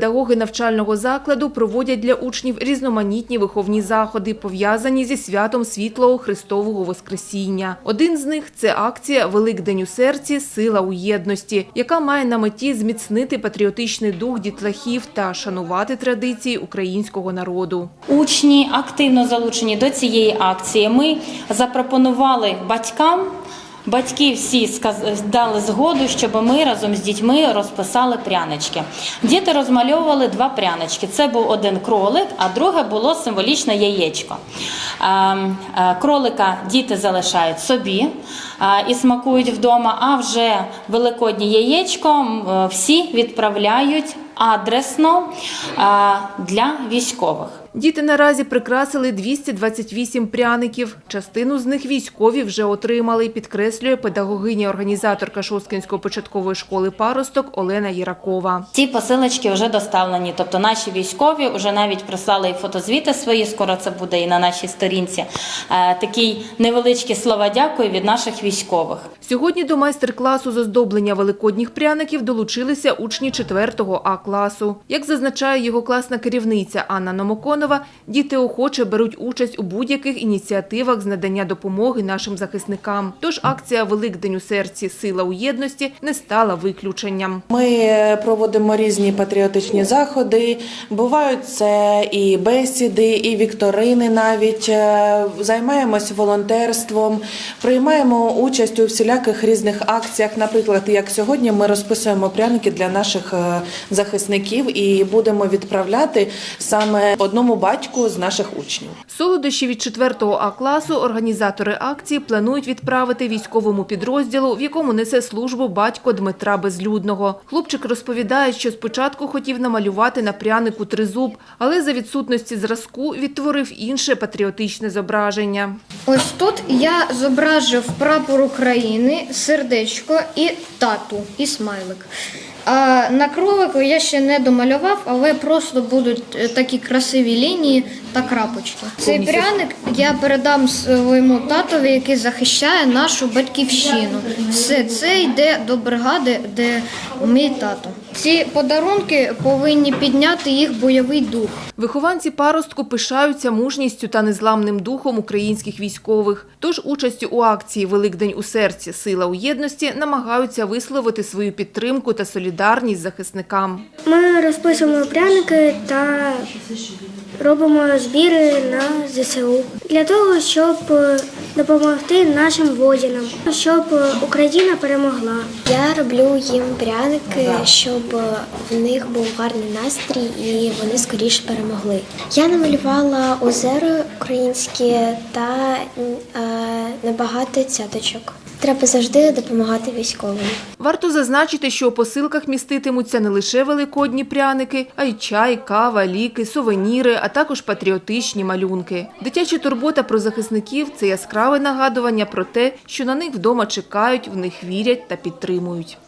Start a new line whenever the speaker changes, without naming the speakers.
Педагоги навчального закладу проводять для учнів різноманітні виховні заходи, пов'язані зі святом Світлого Христового Воскресіння. Один з них – це акція «Великдень у серці. Сила у єдності», яка має на меті зміцнити патріотичний дух дітлахів та шанувати традиції українського народу.
Учні активно залучені до цієї акції. Ми запропонували батькам. Батьки всі дали згоду, щоб ми разом з дітьми розписали прянички. Діти розмальовували два прянички. Це був один кролик, а друге було символічне яєчко. Ем, е, Кролика діти залишають собі і смакують вдома. А вже великоднє яєчко е, всі відправляють адресно для військових.
Діти наразі прикрасили 228 пряників. Частину з них військові вже отримали, підкреслює педагогиня-організаторка Шосткинської початкової школи «Паросток» Олена Єракова.
Ці посилочки вже доставлені. Тобто наші військові вже навіть прислали і фотозвіти свої. Скоро це буде і на нашій сторінці. Е, Такий невеличкі слова дякую від наших військових військових.
Сьогодні до майстер-класу з оздоблення великодніх пряників долучилися учні 4 А класу. Як зазначає його класна керівниця Анна Номоконова, діти охоче беруть участь у будь-яких ініціативах з надання допомоги нашим захисникам. Тож акція «Великдень у серці. Сила у єдності» не стала виключенням.
Ми е, проводимо різні патріотичні заходи. Бувають це і бесіди, і вікторини. Навіть Е, займаємось волонтерством, приймаємо участь у всіляких різних акціях. Наприклад, як сьогодні ми розписуємо пряники для наших е, захисників і будемо відправляти саме одному батьку з наших учнів.
Солодощі від 4 А класу організатори акції планують відправити військовому підрозділу, в якому несе службу батько Дмитра Безлюдного. Хлопчик розповідає, що спочатку хотів намалювати на прянику тризуб, але за відсутності зразку відтворив інше патріотичне зображення.
Ось тут я зображив прапор України, сердечко і тату, і смайлик. А на кролику я ще не домалював, але просто будуть е, такі красиві лінії та крапочки. Цей пряник я передам своєму татові, який захищає нашу батьківщину. Все це йде до бригади, де мій тато. Ці подарунки повинні підняти їх бойовий дух.
Вихованці паростку пишаються мужністю та незламним духом українських військових. Тож участю у акції «Великдень у серці. Сила у єдності» намагаються висловити свою підтримку та солідарність захисникам.
Ми розписуємо пряники та робимо збіри на ЗСУ для того, щоб е, допомогти нашим воїнам, щоб е, Україна перемогла.
Я роблю їм пряники, щоб в них був гарний настрій і вони скоріше перемогли. Я намалювала озеро українське та е, небагато цяточок. Треба завжди допомагати військовим.
Варто зазначити, що у посилках міститимуться не лише великодні пряники, а й чай, кава, ліки, сувеніри, а також патріотичні малюнки. Дитяча турбота про захисників – це яскраве нагадування про те, що на них вдома чекають, в них вірять та підтримують.